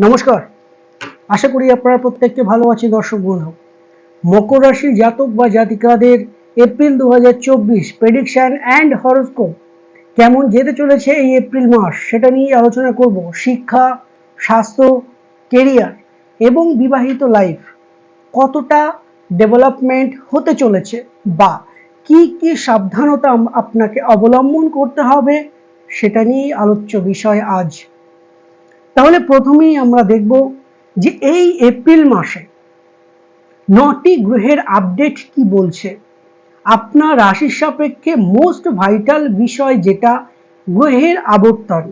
নমস্কার। আশা করি আপনারা প্রত্যেককে ভালো আছি দর্শক বন্ধু। মকর রাশির জাতক বা জাতিকাদের এপ্রিল দু হাজার চব্বিশ প্রেডিকশান অ্যান্ড হরস্কোপ কেমন যেতে চলেছে এই এপ্রিল মাস সেটা নিয়ে আলোচনা করব। শিক্ষা, স্বাস্থ্য কেরিয়ার এবং বিবাহিত লাইফ কতটা ডেভেলপমেন্ট হতে চলেছে বা কি কি সাবধানতা আপনাকে অবলম্বন করতে হবে সেটা নিয়েই আলোচ্য বিষয় আজ। তাহলে প্রথমেই আমরা দেখব যে এই এপ্রিল মাসে নটি গ্রহের আপডেট কি বলছে। আপনার রাশির সাপেক্ষে মোস্ট ভাইটাল বিষয় যেটা গ্রহের আবর্তন।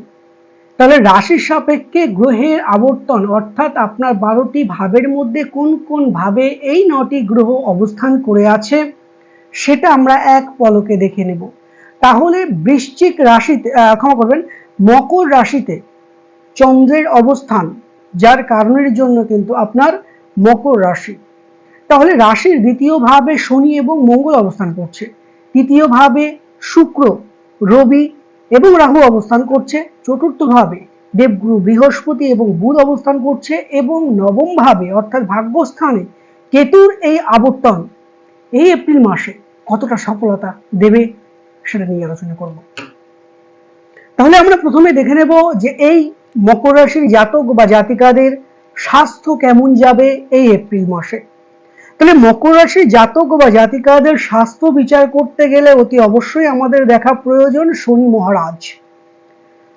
তাহলে রাশির সাপেক্ষে গ্রহের আবর্তন, অর্থাৎ আপনার বারোটি ভাবের মধ্যে কোন কোন ভাবে এই নটি গ্রহ অবস্থান করে আছে, সেটা আমরা এক পলকে দেখে নেব। তাহলে বৃশ্চিক রাশিতে ক্ষমা করবেন, মকর রাশিতে চন্দ্রের অবস্থান, যার কারণের জন্য কিন্তু আপনার মকর রাশি। তাহলে রাশির দ্বিতীয় ভাবে শনি এবং মঙ্গল অবস্থান করছে। তৃতীয় ভাবে শুক্র, রবি এবং রাহু অবস্থান করছে। চতুর্থ ভাবে দেবগুরু বৃহস্পতি এবং বুধ অবস্থান করছে এবং নবম ভাবে অর্থাৎ ভাগ্যস্থানে কেতুর এই আবর্তন এই এপ্রিল মাসে কতটা সফলতা দেবে সেটা নিয়ে আলোচনা করব। তাহলে আমরা প্রথমে দেখে নেব যে এই মকর রাশির জাতক বা জাতিকাদের স্বাস্থ্য কেমন যাবে এই এপ্রিল মাসে? তাহলে মকর রাশির জাতক বা জাতিকাদের স্বাস্থ্য বিচার করতে গেলে অতি অবশ্যই আমাদের দেখা প্রয়োজন শনি মহারাজ।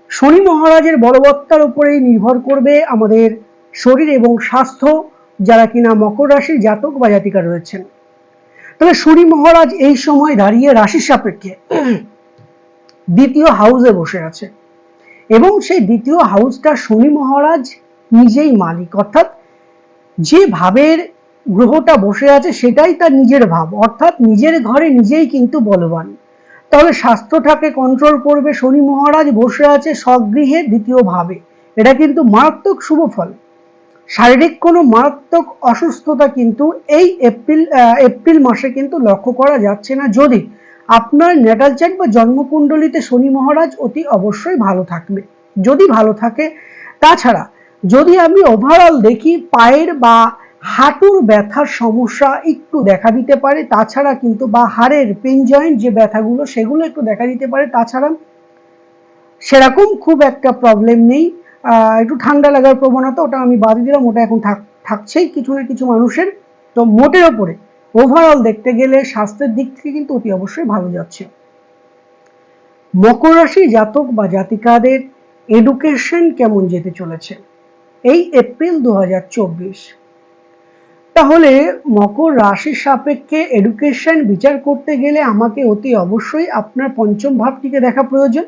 শনি মহারাজের বলবত্তার উপরেই নির্ভর করবে আমাদের শরীর এবং স্বাস্থ্য, যারা কিনা মকর রাশির জাতক বা জাতিকা রয়েছেন। তাহলে শনি মহারাজ এই সময় দাঁড়িয়ে রাশির সাপেক্ষে দ্বিতীয় হাউসে বসে আছে। এবং সেই দ্বিতীয় হাউসটা শনি মহারাজ নিজেই মালিক। অর্থাৎ যে ভাবের গ্রহটা বসে আছে সেটাই তার নিজের ভাব। অর্থাৎ নিজের ঘরে নিজেই কিন্তু বলবান। তাহলে স্বাস্থ্যটাকে কন্ট্রোল করবে শনি মহারাজ, বসে আছে স্বগৃহে দ্বিতীয় ভাবে। এটা কিন্তু মারাত্মক শুভ ফল। শারীরিক কোনো মারাত্মক অসুস্থতা কিন্তু এই এপ্রিল এপ্রিল মাসে কিন্তু লক্ষ্য করা যাচ্ছে না। যদি আপনার নেটাল চার্ট বা জন্মকুণ্ডলিতে শনি মহারাজ অতি অবশ্যই ভালো থাকবে। যদি ভালো থাকে, তাছাড়া যদি আমি ওভারঅল দেখি পায়ের বা হাঁটুর ব্যথার সমস্যা একটু দেখা দিতে পারে, তাছাড়া কিন্তু বা হাড়ের পেন জয়েন্ট যে ব্যথাগুলো, সেগুলো একটু দেখা দিতে পারে, তাছাড়া সেরকম খুব একটা প্রবলেম নেই। একটু ঠান্ডা লাগার প্রবণতা ওটা আমি বাদ দিলাম, ওটা এখন থাক, থাকছেই কিছু না কিছু মানুষের। তো মোটের ওপরে ওভারঅল দেখতে গেলে স্বাস্থ্যের দিক থেকে কিন্তু অতি অবশ্যই ভালো যাচ্ছে। মকর রাশি জাতক বা জাতিকাদের এডুকেশন কেমন যেতে চলেছে? এই এপ্রিল দুহাজার চব্বিশ। তাহলে মকর রাশির সাপেক্ষে এডুকেশন বিচার করতে গেলে আমাকে অতি অবশ্যই আপনার পঞ্চম ভাবটিকে দেখা প্রয়োজন।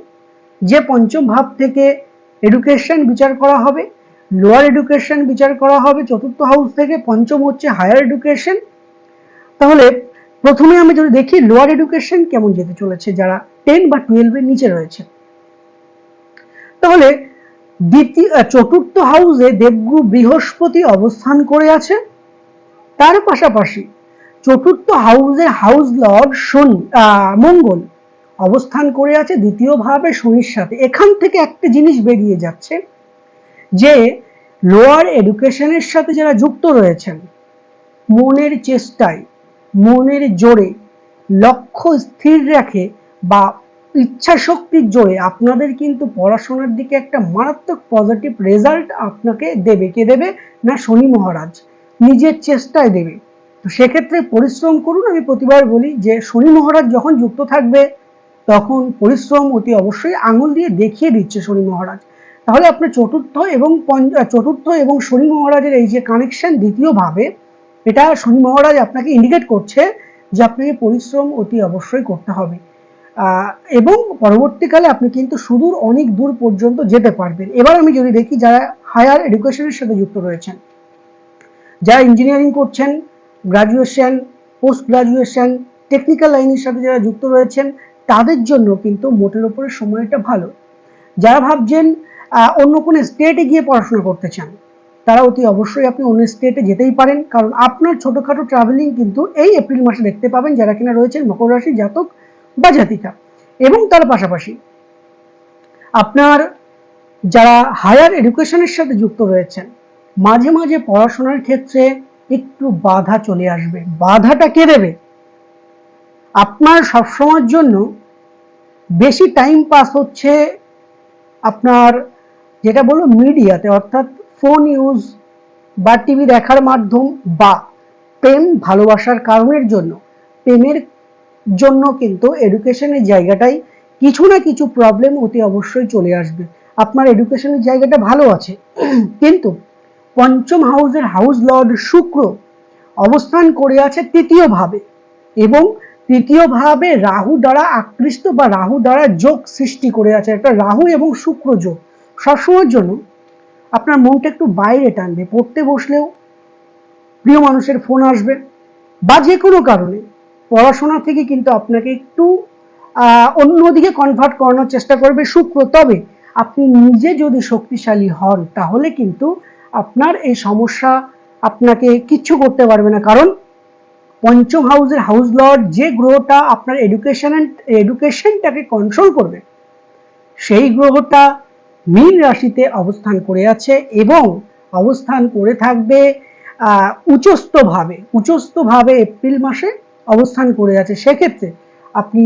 যে পঞ্চম ভাব থেকে এডুকেশন বিচার করা হবে লোয়ার এডুকেশন বিচার করা হবে, চতুর্থ হাউস থেকে পঞ্চম হচ্ছে হায়ার এডুকেশন তাহলে প্রথমে আমি যদি দেখি লোয়ার এডুকেশন কেমন যেতে চলেছে, যারা টেন বা টুয়েলভের নিচে রয়েছে। তাহলে দ্বিতীয় চতুর্থ হাউসে দেবগুরু বৃহস্পতি অবস্থান করে আছে। তার পাশাপাশি চতুর্থ হাউসে হাউস লর্ড শনি মঙ্গল অবস্থান করে আছে। দ্বিতীয় ভাবে শনির সাথে। এখান থেকে একটা জিনিস বেরিয়ে যাচ্ছে যে লোয়ার এডুকেশনের সাথে যারা যুক্ত রয়েছেন, মনের চেষ্টায় মনের জোরে লক্ষ্য স্থির রাখে বা ইচ্ছা শক্তির জোরে আপনাদের কিন্তু পড়াশোনার দিকে একটা মারাত্মক পজিটিভ রেজাল্ট আপনাকে দেবে। কে দেবে? না শনি মহারাজ। নিজের চেষ্টায় দেবে। তো সেক্ষেত্রে পরিশ্রম করুন। আমি প্রতিবার বলি যে শনি মহারাজ যখন যুক্ত থাকবে, তখন পরিশ্রম অতি অবশ্যই আঙুল দিয়ে দেখিয়ে দিচ্ছে শনি মহারাজ। তাহলে আপনার চতুর্থ এবং চতুর্থ এবং শনি মহারাজের এই যে কানেকশন দ্বিতীয় ভাবে এটা শনি মহারাজ আপনাকে ইন্ডিকেট করছে যে আপনাকে পরিশ্রম অতি অবশ্যই করতে হবে। এবং পরবর্তীকালে আপনি কিন্তু সুদূর অনেক দূর পর্যন্ত যেতে পারবেন। এবার আমি যদি দেখি যারা হায়ার এডুকেশনের সাথে যুক্ত রয়েছেন, যারা ইঞ্জিনিয়ারিং করছেন গ্রাজুয়েশন পোস্ট গ্রাজুয়েশন টেকনিক্যাল লাইনের সাথে যারা যুক্ত রয়েছেন, তাদের জন্য কিন্তু মোটের ওপরে সময়টা ভালো। যারা ভাবছেন অন্য কোনো স্টেটে গিয়ে পড়াশোনা করতে চান তারা অতি অবশ্যই আপনি অন্য স্টেটে যেতেই পারেন। কারণ আপনার ছোটোখাটো ট্রাভেলিং কিন্তু এই এপ্রিল মাসে দেখতে পাবেন যারা কিনা রয়েছেন মকর রাশি জাতক বা জাতিকা। এবং তার পাশাপাশি আপনার যারা হায়ার এডুকেশনের সাথে যুক্ত রয়েছেন, মাঝে মাঝে পড়াশোনার ক্ষেত্রে একটু বাধা চলে আসবে। বাধাটা কে দেবে? আপনার সবসময়ের জন্য বেশি টাইম পাস হচ্ছে আপনার যেটা বলব মিডিয়াতে অর্থাৎ ফোন ইউজ বা টিভি দেখার মাধ্যম বা প্রেম ভালোবাসার কারণের জন্য। প্রেমের জন্য কিন্তু এডুকেশনের জায়গাটাই কিছু না কিছু প্রবলেম অতি অবশ্যই চলে আসবে। আপনার এডুকেশনের জায়গাটা ভালো আছে। কিন্তু পঞ্চম হাউসের হাউস লর্ড শুক্র অবস্থান করে আছে তৃতীয় ভাবে এবং তৃতীয় ভাবে রাহু দ্বারা আকৃষ্ট বা রাহু দ্বারা যোগ সৃষ্টি করে আছে। একটা রাহু এবং শুক্র যোগ। সবসময়ের জন্য আপনার মনটা একটু বাইরে টানবে, পড়তে বসলেও প্রিয় মানুষের ফোন আসবে বা যে কোনো কারণে। পড়াশোনা থেকে কিন্তু আপনাকে একটু অন্যদিকে কনভার্ট করানোর চেষ্টা করবে শুক্র। তবে আপনি নিজে যদি শক্তিশালী হন, তাহলে কিন্তু আপনার এই সমস্যা আপনাকে কিচ্ছু করতে পারবে না। কারণ পঞ্চম হাউসের হাউস লর্ড যে গ্রহটা আপনার এডুকেশন এডুকেশনটাকে কন্ট্রোল করবে, সেই গ্রহটা মীন রাশিতে অবস্থান করে আছে এবং অবস্থান করে থাকবে উচস্থভাবে উচস্থভাবে এপ্রিল মাসে অবস্থান করে আছে। সেক্ষেত্রে আপনি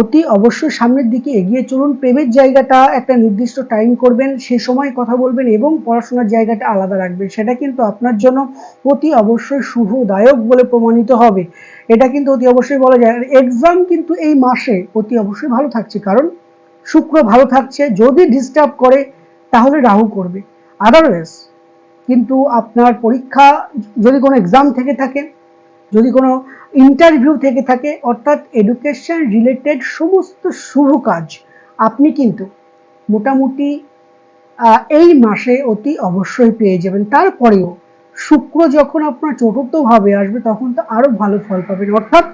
অতি অবশ্যই সামনের দিকে এগিয়ে চলুন। প্রেমের জায়গাটা একটা নির্দিষ্ট টাইম করবেন, সে সময় কথা বলবেন এবং পড়াশোনার জায়গাটা আলাদা রাখবেন। সেটা কিন্তু আপনার জন্য অতি অবশ্যই শুভদায়ক বলে প্রমাণিত হবে। এটা কিন্তু অতি অবশ্যই বলা যায়। এক্সাম কিন্তু এই মাসে অতি অবশ্যই ভালো থাকছে। কারণ শুক্র ভালো থাকছে, যদি ডিস্টার্ব করে, তাহলে রাহু করবে। আদারওয়াইজ কিন্তু আপনার পরীক্ষা যদি কোনো এক্সাম থেকে থাকে, যদি কোনো ইন্টারভিউ থেকে থাকে, অর্থাৎ এডুকেশন রিলেটেড সমস্ত শুভ কাজ, আপনি কিন্তু মোটামুটি এই মাসে অতি অবশ্যই পেয়ে যাবেন। তারপরেও শুক্র যখন আপনার চতুর্থভাবে আসবে, তখন তো আরও ভালো ফল পাবেন। অর্থাৎ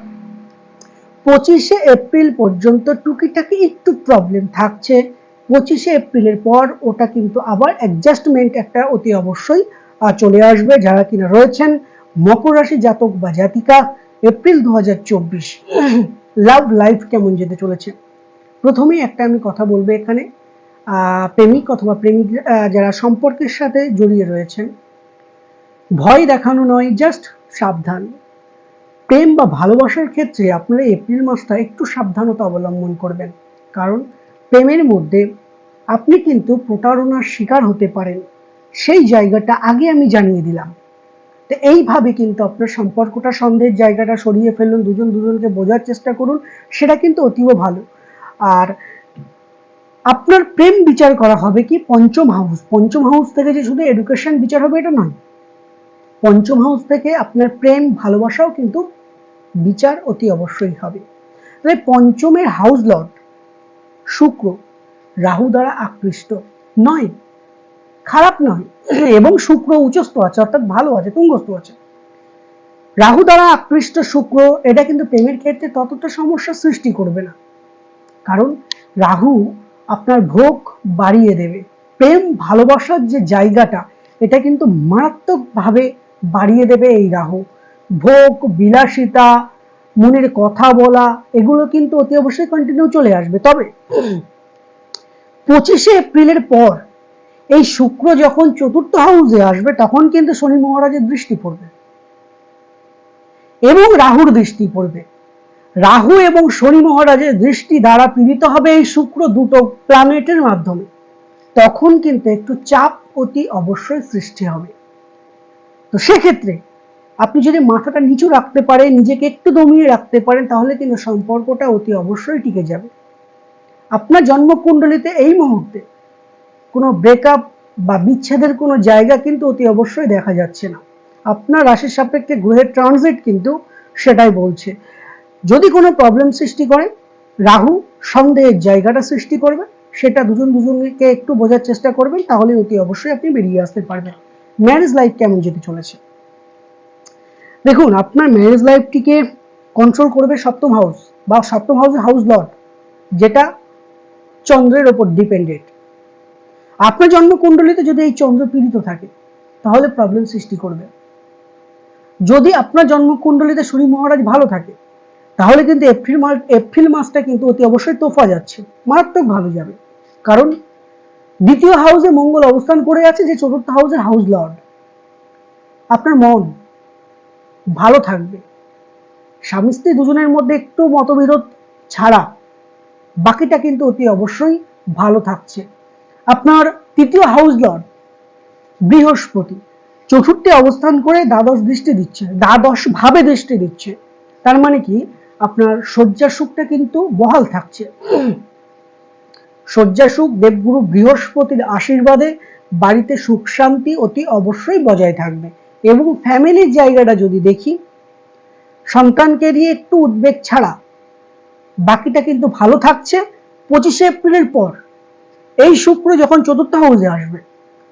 পঁচিশে এপ্রিল পর্যন্ত টুকিটাকি একটু প্রবলেম থাকছে। পঁচিশে এপ্রিলের পর ওটা কিন্তু আবার অ্যাডজাস্টমেন্ট একটা অতি অবশ্যই চলে আসবে যারা কিনা রয়েছেন মকর রাশি জাতক বা জাতিকা, এপ্রিল দু হাজার চব্বিশ। লাভ লাইফ কেমন যেতে চলেছে? প্রথমেই একটা আমি কথা বলব এখানে। প্রেমিক অথবা প্রেমিক যারা সম্পর্কের সাথে জড়িয়ে রয়েছেন, ভয় দেখানো নয় জাস্ট সাবধান। প্রেম বা ভালোবাসার ক্ষেত্রে আপনারা এপ্রিল মাসটা একটু সাবধানতা অবলম্বন করবেন। কারণ প্রেমের মধ্যে আপনি কিন্তু প্রতারণার শিকার হতে পারেন। সেই জায়গাটা আগে আমি জানিয়ে দিলাম। তো এইভাবে কিন্তু আপনার সম্পর্কটা সন্দেহের জায়গাটা সরিয়ে ফেলুন, দুজন দুজনকে বোঝার চেষ্টা করুন, সেটা কিন্তু অতীব ভালো। আর আপনার প্রেম বিচার করা হবে কি পঞ্চম হাউস? পঞ্চম হাউস থেকে যে শুধু এডুকেশন বিচার হবে এটা নয়। পঞ্চম হাউস থেকে আপনার প্রেম, ভালোবাসাও কিন্তু বিচার অতি অবশ্যই হবে। তাহলে পঞ্চমের হাউস লর্ড শুক্র রাহু দ্বারা আকৃষ্ট নয়। খারাপ নয়। এবং শুক্র উচ্চস্থ আছে, অর্থাৎ ভালো আছে, তুঙ্গস্থ আছে। রাহু দ্বারা আকৃষ্ট শুক্র, এটা কিন্তু প্রেমের ক্ষেত্রে ততটা সমস্যা সৃষ্টি করবে না। কারণ রাহু আপনার ভোগ বাড়িয়ে দেবে। প্রেম, ভালোবাসার যে জায়গাটা, এটা কিন্তু মারাত্মকভাবে বাড়িয়ে দেবে এই রাহু। ভোগ, বিলাসিতা, মনের কথা বলা, এগুলো কিন্তু অতি অবশ্যই কন্টিনিউ চলে আসবে। তবে পঁচিশে এপ্রিলের পর এই শুক্র যখন চতুর্থ হাউসে আসবে, তখন কিন্তু শনি মহারাজের দৃষ্টি পড়বে। এবং রাহুর দৃষ্টি পড়বে। রাহু এবং শনি মহারাজের দৃষ্টি দ্বারা পীড়িত হবে এই শুক্র দুটো প্ল্যানেটের মাধ্যমে। তখন কিন্তু একটু চাপ অতি অবশ্যই সৃষ্টি হবে। তো সেক্ষেত্রে আপনি যদি মাথাটা নিচু রাখতে পারেন, নিজেকে একটু দমিয়ে রাখতে পারেন, তাহলে কিন্তু সম্পর্কটা অতি অবশ্যই টিকে যাবে। আপনার জন্মকুণ্ডলিতে এই মুহূর্তে কোনো ব্রেকআপ বা বিচ্ছেদের কোনো জায়গা কিন্তু অতি অবশ্যই দেখা যাচ্ছে না। আপনার রাশির সাপেক্ষে গ্রহের ট্রানজিট কিন্তু সেটাই বলছে। যদি কোনো প্রবলেম সৃষ্টি করে, রাহু সন্দেহের জায়গাটা সৃষ্টি করবে, সেটা দুজন দুজনকে একটু বোঝার চেষ্টা করবেন তাহলে অতি অবশ্যই আপনি বেরিয়ে আসতে পারবেন। ম্যারেজ লাইফ কেমন যেতে চলেছে? দেখুন, আপনার ম্যারেজ লাইফটিকে কন্ট্রোল করবে সপ্তম হাউস বা সপ্তম হাউসের হাউস লর্ড যেটা চন্দ্রের ওপর ডিপেন্ডেন্ট আপনার জন্মকুণ্ডলিতে যদি এই চন্দ্র পীড়িত থাকে, তাহলে প্রবলেম সৃষ্টি করবে। যদি আপনার জন্মকুণ্ডলিতে শনি মহারাজ ভালো থাকে, তাহলে কিন্তু এপ্রিল মাস, এপ্রিল মাসটা কিন্তু অতি অবশ্যই তোফা যাচ্ছে, মারাত্মক ভালো যাবে। কারণ দ্বিতীয় হাউসে মঙ্গল অবস্থান করে আছে যে চতুর্থ হাউসের হাউস লর্ড আপনার মন ভালো থাকবে। স্বামী স্ত্রী দুজনের মধ্যে একটু মতবিরোধ ছাড়া বাকিটা কিন্তু অতি অবশ্যই ভালো থাকছে। আপনার তৃতীয় হাউস লর্ড বৃহস্পতি, চতুর্থে অবস্থান করে দ্বাদশ দৃষ্টি দিচ্ছে, দ্বাদশ ভাবে দৃষ্টি দিচ্ছে। তার মানে কি? আপনার শয্যা সুখটা কিন্তু বহাল থাকছে। শয্যা সুখ দেবগুরু বৃহস্পতির আশীর্বাদে বাড়িতে সুখ শান্তি অতি অবশ্যই বজায় থাকবে। এবং ফ্যামিলির জায়গাটা যদি দেখি, সন্তানকে নিয়ে একটু উদ্বেগ ছাড়া বাকিটা কিন্তু ভালো থাকছে। পঁচিশে এপ্রিলের পর এই শুক্র যখন চতুর্থ হাউসে আসবে,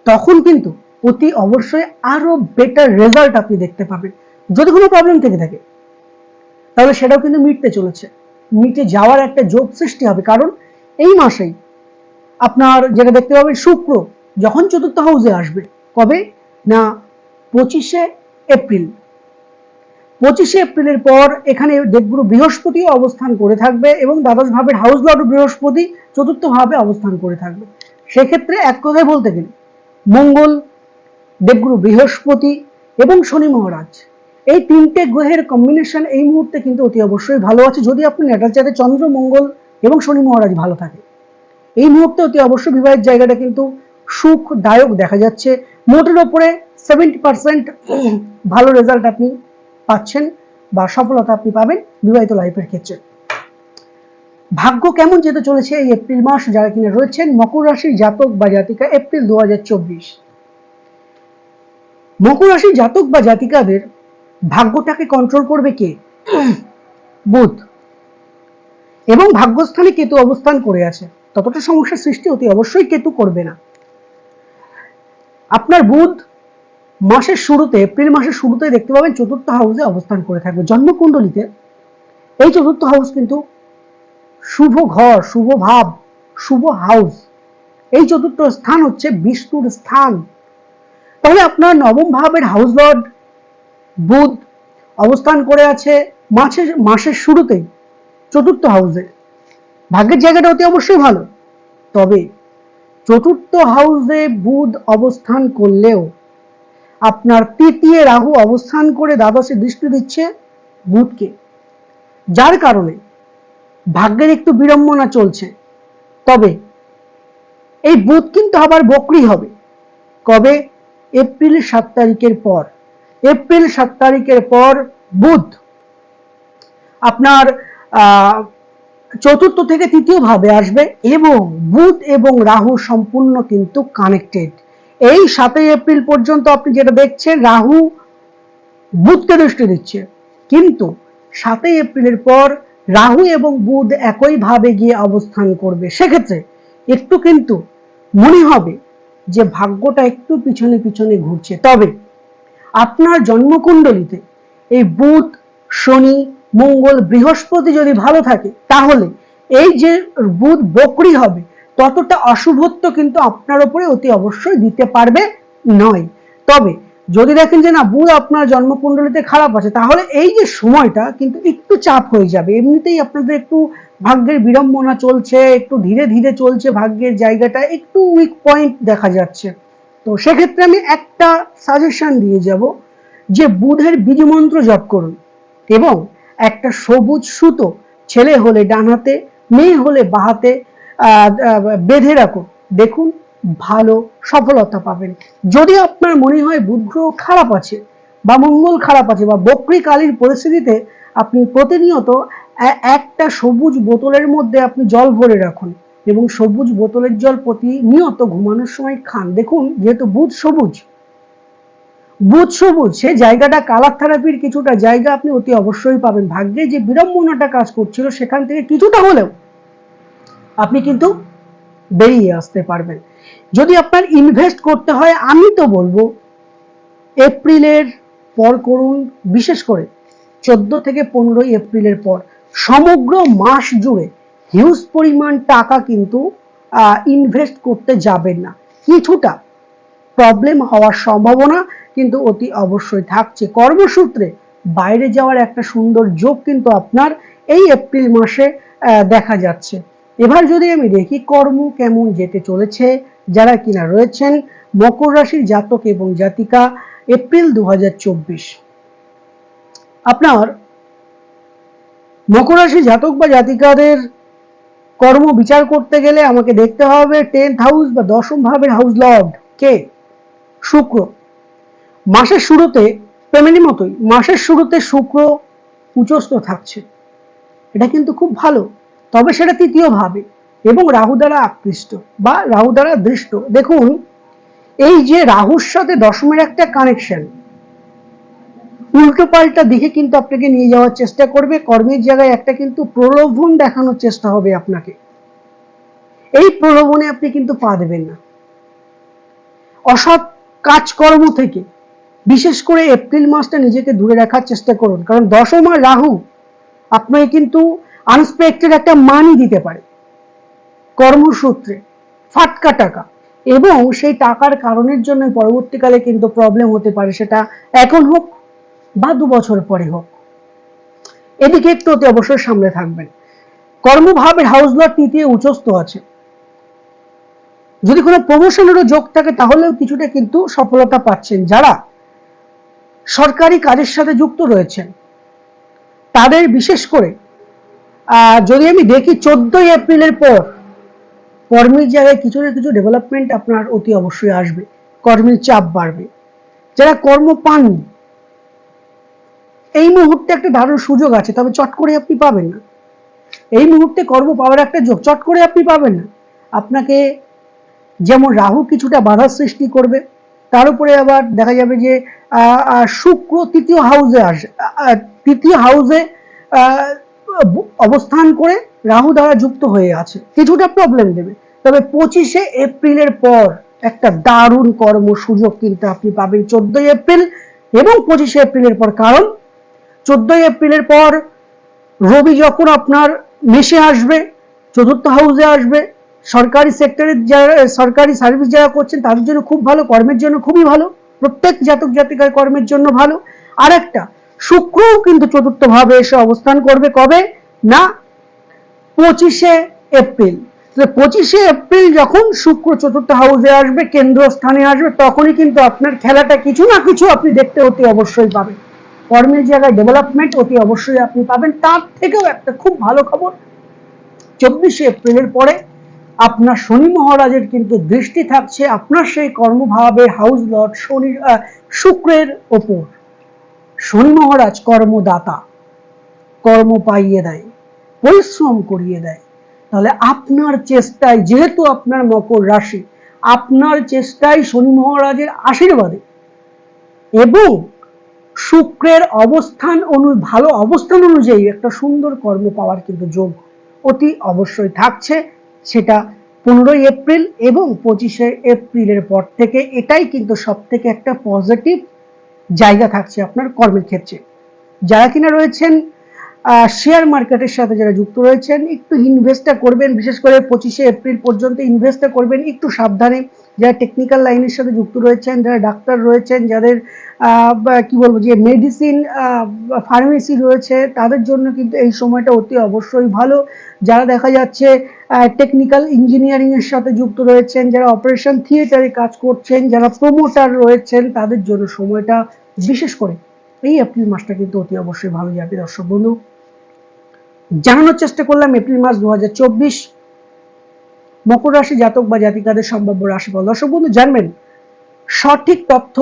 তখন কিন্তু অতি অবশ্যই আরও বেটার রেজাল্ট আপনি দেখতে পাবেন। যদি কোনো প্রবলেম থেকে থাকে, তাহলে সেটাও কিন্তু মিটতে চলেছে। মিটে যাওয়ার একটা যোগ সৃষ্টি হবে, কারণ এই মাসেই আপনার যেটা দেখতে পাবেন, শুক্র যখন চতুর্থ হাউসে আসবে, কবে? না পঁচিশে এপ্রিল। পঁচিশে এপ্রিলের পর এখানে দেবগুরু বৃহস্পতিও অবস্থান করে থাকবে এবং দ্বাদশ ভাবের হাউস লর্ড বৃহস্পতি চতুর্থ ভাবে অবস্থান করে থাকবে। সেক্ষেত্রে এক কথায় বলতে গেলে, মঙ্গল, দেবগুরু বৃহস্পতি এবং শনি মহারাজ, এই তিনটে গ্রহের কম্বিনেশন এই মুহূর্তে কিন্তু অতি অবশ্যই ভালো আছে। যদি আপনি নেটাল চারে চন্দ্র, মঙ্গল এবং শনি মহারাজ ভালো থাকে, এই মুহূর্তে অতি অবশ্যই বিবাহের জায়গাটা কিন্তু সুখদায়ক দেখা যাচ্ছে। মোটের ওপরে সেভেন্টি পার্সেন্ট ভালো রেজাল্ট আপনি পাচ্ছেন বা সফলতা আপনি পাবেন বিবাহিত লাইফের ক্ষেত্রে। ভাগ্য কেমন যেতে চলেছে এই এপ্রিল মাস? যারা কিনা রয়েছেন, মকর রাশির জাতক বা জাতিকা, এপ্রিল দু মকর রাশির জাতক বা জাতিকাদের ভাগ্যটাকে কন্ট্রোল করবে কে? বুধ। এবং ভাগ্যস্থানে কেতু অবস্থান করে আছে। ততটা সমস্যার সৃষ্টি অতি অবশ্যই কেতু করবে না। আপনার বুধ মাসের শুরুতে, এপ্রিল মাসের শুরুতে দেখতে পাবেন চতুর্থ হাউসে অবস্থান করে থাকবে জন্মকুণ্ডলিতে। এই চতুর্থ হাউস কিন্তু শুভ ঘর, শুভ ভাব, শুভ হাউস। এই চতুর্থ স্থান হচ্ছে বিষ্ণুর স্থান। তাহলে আপনার নবম ভাবের হাউস লর্ড বুধ অবস্থান করে আছে মাসের মাসের শুরুতেই চতুর্থ হাউসে। ভাগ্যের জায়গাটা অতি অবশ্যই ভালো। তবে চতুর্থ হাউসে বুধ অবস্থান করলেও আপনার তৃতীয় রাহু অবস্থান করে দ্বাদশে দৃষ্টি দিচ্ছে বুধকে। যার কারণে ভাগ্যের একটু বিড়ম্বনা চলছে। তবে এই বুধ কিন্তু আবার বকরি হবে। কবে? এপ্রিল সাত তারিখের পর। এপ্রিল সাত তারিখের পর বুধ আপনার চতুর্থ থেকে তৃতীয় ভাবে আসবে এবং বুধ এবং রাহু সম্পূর্ণ কিন্তু কানেক্টেড এই সাতই এপ্রিল পর্যন্ত আপনি যেটা দেখছেন, রাহু বুধকে দৃষ্টি দিচ্ছে। কিন্তু সাতই এপ্রিলের পর রাহু এবং বুধ একইভাবে গিয়ে অবস্থান করবে। সেক্ষেত্রে একটু কিন্তু মনে হবে যে ভাগ্যটা একটু পিছনে পিছনে ঘুরছে। তবে আপনার জন্মকুণ্ডলিতে এই বুধ, শনি, মঙ্গল, বৃহস্পতি যদি ভালো থাকে, তাহলে এই যে বুধ বকরি হবে ততটা অশুভত্ব কিন্তু আপনার উপরে অতি অবশ্যই দিতে পারবে নয়। তবে যদি দেখেন যে না বুধ আপনার জন্মকুণ্ডলিতে খারাপ আছে, তাহলে এই যে সময়টা কিন্তু একটু চাপ হয়ে যাবে। এমনিতেই আপনাদের একটু ভাগ্যের বিড়ম্বনা চলছে, একটু ধীরে ধীরে চলছে ভাগ্যের জায়গাটা, একটু উইক পয়েন্ট দেখা যাচ্ছে। তো সেক্ষেত্রে আমি একটা সাজেশন দিয়ে যাব যে বুধের বীজমন্ত্র জপ করুন এবং একটা সবুজ সুতো, ছেলে হলে ডান হাতে, মেয়ে হলে বাহাতে বেঁধে রাখুন। দেখুন, ভালো সফলতা পাবেন। যদি আপনার মনে হয় বুধ গ্রহ খারাপ আছে বা মঙ্গল খারাপ আছে বা বক্রি কালীর পরিস্থিতিতে আপনি প্রতিনিয়ত একটা সবুজ বোতলের মধ্যে আপনি জল ভরে রাখুন এবং সবুজ বোতলের জল প্রতিনিয়ত ঘুমানোর সময় খান। দেখুন, যেহেতু বুধ সবুজ বুধ সবুজ, সে জায়গাটা কালার থেরাপির কিছুটা জায়গা আপনি অতি অবশ্যই পাবেন। ভাগ্যে যে বিড়ম্বনাটা কাজ করছিল, সেখান থেকে কিছুটা হলেও আপনি কিন্তু বেরিয়ে আসতে পারবেন। যদি আপনার ইনভেস্ট করতে হয়, আমি তো বলব, এপ্রিলের পর করুন, বিশেষ করে চোদ্দ থেকে পনেরোই এপ্রিলের পর। সমগ্র মাস জুড়ে হিউজ পরিমাণ টাকা কিন্তু ইনভেস্ট করতে যাবেন না। কিছুটা প্রবলেম হওয়ার সম্ভাবনা কিন্তু অতি অবশ্যই থাকছে। কর্মসূত্রে বাইরে যাওয়ার একটা সুন্দর যোগ কিন্তু আপনার এই এপ্রিল মাসে দেখা যাচ্ছে। এবার যদি আমি দেখি কর্ম কেমন যেতে চলেছে, যারা কিনা রয়েছেন মকর রাশির জাতক এবং জাতিকা, এপ্রিল দু হাজার চব্বিশ। আপনার মকর রাশি জাতক বা জাতিকাদের কর্ম বিচার করতে গেলে আমাকে দেখতে হবে টেন্থ হাউস বা দশম ভাবের হাউস লর্ড কে? শুক্র। মাসের শুরুতে ফ্যামিলি মতোই, মাসের শুরুতে শুক্র উচ্চস্থ থাকছে। এটা কিন্তু খুব ভালো। তবে সেটা তৃতীয় ভাবে। এবং রাহু দ্বারা আকৃষ্ট বা রাহু দ্বারা দৃষ্ট। দেখুন, এই যে রাহুর সাথে দশমের একটা কানেকশন উল্টো পাল্টা দিকে কিন্তু আপনাকে নিয়ে যাওয়ার চেষ্টা করবে। কর্মের জায়গায় একটা কিন্তু প্রলোভন দেখানোর চেষ্টা হবে আপনাকে। এই প্রলোভনে আপনি কিন্তু পা দেবেন না। অসৎ কাজকর্ম থেকে, বিশেষ করে এপ্রিল মাসটা নিজেকে দূরে রাখার চেষ্টা করুন। কারণ দশম আর রাহু, আপনাকে কিন্তু আনএক্সপেক্টেড একটা মানি দিতে পারে। কর্মসূত্রে ফাটকা টাকা। এবং সেই টাকার কারণের জন্য পরবর্তীকালে কিন্তু প্রবলেম হতে পারে সেটা এখন হোক বা দু বছর পরে হোক। এদিকে একটু অতি অবশ্যই সামনে থাকবেন। কর্মভাবের হাউস লট তৃতীয় উচ্চস্থ আছে। যদি কোনো প্রমোশনেরও যোগ থাকে তাহলেও কিছুটা কিন্তু সফলতা পাচ্ছেন যারা সরকারি কাজের সাথে যুক্ত রয়েছেন। তাদের বিশেষ করে যদি আমি দেখি চোদ্দই এপ্রিলের পর, কর্মের জায়গায় কিছু না কিছু ডেভেলপমেন্ট আপনার অতি অবশ্যই আসবে, কর্মের চাপ বাড়বে। যারা কর্ম পাননি, এই মুহূর্তে একটা দারুণ সুযোগ আছে, তবে চট করে আপনি পাবেন না। এই মুহূর্তে কর্ম পাওয়ার একটা যোগ, চট করে আপনি পাবেন না। আপনাকে যেমন রাহু কিছুটা বাধার সৃষ্টি করবে, তার উপরে আবার দেখা যাবে যে শুক্র তৃতীয় হাউসে আসে তৃতীয় হাউসে অবস্থান করে রাহু দ্বারা যুক্ত হয়ে আছে। কিছুটা প্রবলেম দেবে। তবে পঁচিশে এপ্রিলের পর একটা দারুণ কর্ম সুযোগ কিন্তু আপনি পাবেন চোদ্দই এপ্রিল এবং পঁচিশে এপ্রিলের পর। কারণ চোদ্দই এপ্রিলের পর রবি যখন আপনার মেশে আসবে, চতুর্থ হাউসে আসবে, সরকারি সেক্টরের যারা, সরকারি সার্ভিস যারা করছেন, তাদের জন্য খুব ভালো, কর্মের জন্য খুবই ভালো, প্রত্যেক জাতক জাতিকার কর্মের জন্য ভালো। আর একটা শুক্রও কিন্তু চতুর্থ ভাবে এসে অবস্থান করবে কবে? না, পঁচিশে এপ্রিল। পঁচিশে এপ্রিল যখন শুক্র চতুর্থ হাউসে আসবে কেন্দ্র স্থানে আসবে, তখনই কিন্তু আপনার খেলাটা কিছু না কিছু আপনি দেখতে অতি অবশ্যই পাবেন। কর্মের জায়গায় ডেভেলপমেন্ট অতি অবশ্যই আপনি পাবেন। তার থেকেও একটা খুব ভালো খবর, চব্বিশে এপ্রিলের পরে আপনার শনি মহারাজের কিন্তু দৃষ্টি থাকছে আপনার সেই কর্মভাবে হাউস লর্ড শনি শুক্রের ওপর। শনি মহারাজ কর্মদাতা। কর্ম পাইয়ে দেয়, পরিশ্রম করিয়ে দেয়। তাহলে আপনার চেষ্টায়, যেহেতু আপনার মকর রাশি, আপনার চেষ্টায় শনি মহারাজের আশীর্বাদে। এবং শুক্রের অবস্থান অনু, ভালো অবস্থান অনুযায়ী একটা সুন্দর কর্ম পাওয়ার কিন্তু যোগ অতি অবশ্যই থাকছে। সেটা পনেরোই এপ্রিল এবং পঁচিশে এপ্রিলের পর থেকে এটাই কিন্তু সব থেকে একটা পজিটিভ জায়গা থাকছে আপনার কর্মের ক্ষেত্রে। যারা কিনা রয়েছেন শেয়ার মার্কেটের সাথে যারা যুক্ত রয়েছেন, একটু ইনভেস্টটা করবেন, বিশেষ করে পঁচিশে এপ্রিল পর্যন্ত ইনভেস্টটা করবেন, একটু সাবধানে। যারা টেকনিক্যাল লাইনের সাথে যুক্ত রয়েছেন, যারা ডাক্তার রয়েছেন, যাদের কি বলব, যে মেডিসিন ফার্মেসি রয়েছে, তাদের জন্য কিন্তু এই সময়টা অতি অবশ্যই ভালো। যারা দেখা যাচ্ছে টেকনিক্যাল ইঞ্জিনিয়ারিংয়ের সাথে যুক্ত রয়েছেন, যারা অপারেশন থিয়েটারে কাজ করছেন, যারা প্রমোটার রয়েছেন, তাদের জন্য সময়টা বিশেষ করে এই এপ্রিল মাসটা কিন্তু অতি অবশ্যই ভালো যাবে, দর্শক বন্ধু। জানানোর চেষ্টা করলাম এপ্রিল মাস দু হাজার চব্বিশ। মকর রাশি জাতক বা জাতিকাদের সম্ভাব্য রাশিফল। দর্শক বন্ধু, জানবেন, সঠিক তথ্য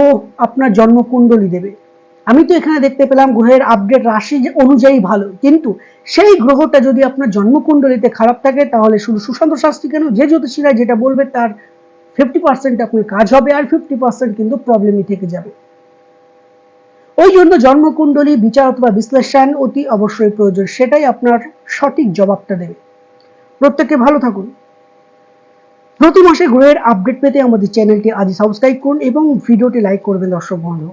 আপনার জন্মকুণ্ডলী দেবে। আমি তো এখানে দেখতে পেলাম গ্রহের আপডেট রাশি অনুযায়ী ভালো, কিন্তু সেই গ্রহটা যদি আপনার জন্মকুণ্ডলিতে খারাপ থাকে, তাহলে শুধু সুশান্ত শাস্ত্রী কেন? যে জ্যোতিষীরা যেটা বলবে তার ফিফটি পার্সেন্ট আপনার কাজ হবে, আর ফিফটি পার্সেন্ট কিন্তু প্রবলেমই থেকে যাবে। ওই জন্য জন্মকুণ্ডলী বিচার অথবা বিশ্লেষণ অতি অবশ্যই প্রয়োজন। সেটাই আপনার সঠিক জবাবটা দেবে। প্রত্যেকে ভালো থাকুন। প্রতি মাসে গ্রহের আপডেট পেতে আমাদের চ্যানেলটি আজ সাবস্ক্রাইব করুন এবং ভিডিওটি লাইক করবেন দর্শক বন্ধু।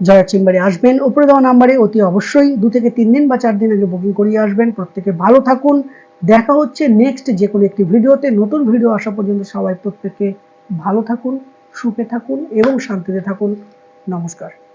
যারা চেম্বারে আসবেন। উপরে দেওয়া নাম্বারে অতি অবশ্যই দু থেকে তিন দিন বা চার দিন আগে বুকিং করিয়ে আসবেন। প্রত্যেকে ভালো থাকুন। দেখা হচ্ছে নেক্সট যে কোনো একটি ভিডিওতে। নতুন ভিডিও আসা পর্যন্ত সবাই প্রত্যেকে ভালো থাকুন, সুখে থাকুন এবং শান্তিতে থাকুন। নমস্কার।